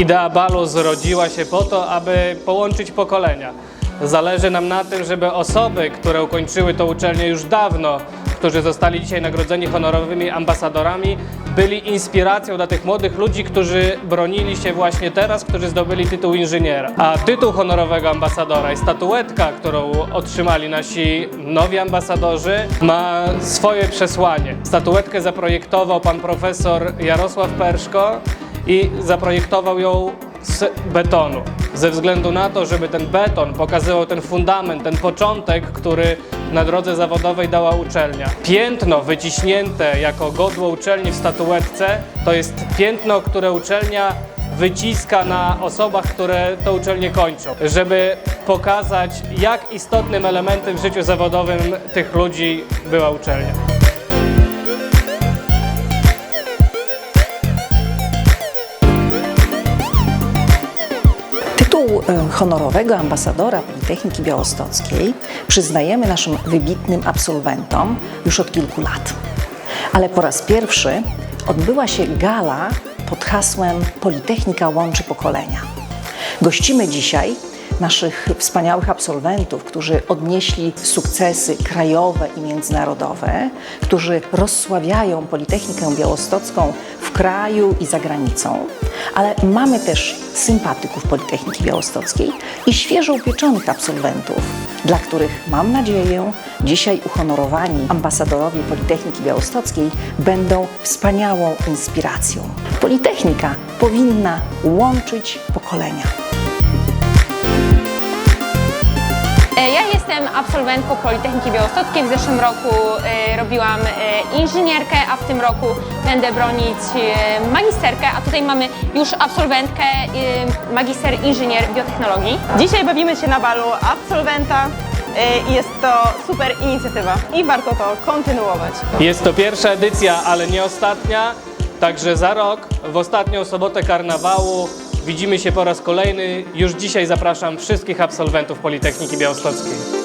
Idea balu zrodziła się po to, aby połączyć pokolenia. Zależy nam na tym, żeby osoby, które ukończyły tą uczelnię już dawno, którzy zostali dzisiaj nagrodzeni honorowymi ambasadorami, byli inspiracją dla tych młodych ludzi, którzy bronili się właśnie teraz, którzy zdobyli tytuł inżyniera. A tytuł honorowego ambasadora i statuetka, którą otrzymali nasi nowi ambasadorzy, ma swoje przesłanie. Statuetkę zaprojektował pan profesor Jarosław Perszko i zaprojektował ją z betonu. Ze względu na to, żeby ten beton pokazywał ten fundament, ten początek, który na drodze zawodowej dała uczelnia. Piętno wyciśnięte jako godło uczelni w statuetce to jest piętno, które uczelnia wyciska na osobach, które tę uczelnię kończą, żeby pokazać, jak istotnym elementem w życiu zawodowym tych ludzi była uczelnia. E, honorowego ambasadora Politechniki Białostockiej przyznajemy naszym wybitnym absolwentom już od kilku lat. Ale po raz pierwszy odbyła się gala pod hasłem Politechnika łączy pokolenia. Gościmy dzisiaj naszych wspaniałych absolwentów, którzy odnieśli sukcesy krajowe i międzynarodowe, którzy rozsławiają Politechnikę Białostocką w kraju i za granicą, ale mamy też sympatyków Politechniki Białostockiej i świeżo upieczonych absolwentów, dla których mam nadzieję dzisiaj uhonorowani ambasadorowie Politechniki Białostockiej będą wspaniałą inspiracją. Politechnika powinna łączyć pokolenia. Ja jestem absolwentką Politechniki Białostockiej. W zeszłym roku e, robiłam e, inżynierkę, a w tym roku będę bronić e, magisterkę, a tutaj mamy już absolwentkę e, magister inżynier biotechnologii. Dzisiaj bawimy się na balu absolwenta i jest to super inicjatywa i warto to kontynuować. Jest to pierwsza edycja, ale nie ostatnia. Także za rok, w ostatnią sobotę karnawału, widzimy się po raz kolejny. Już dzisiaj zapraszam wszystkich absolwentów Politechniki Białostockiej.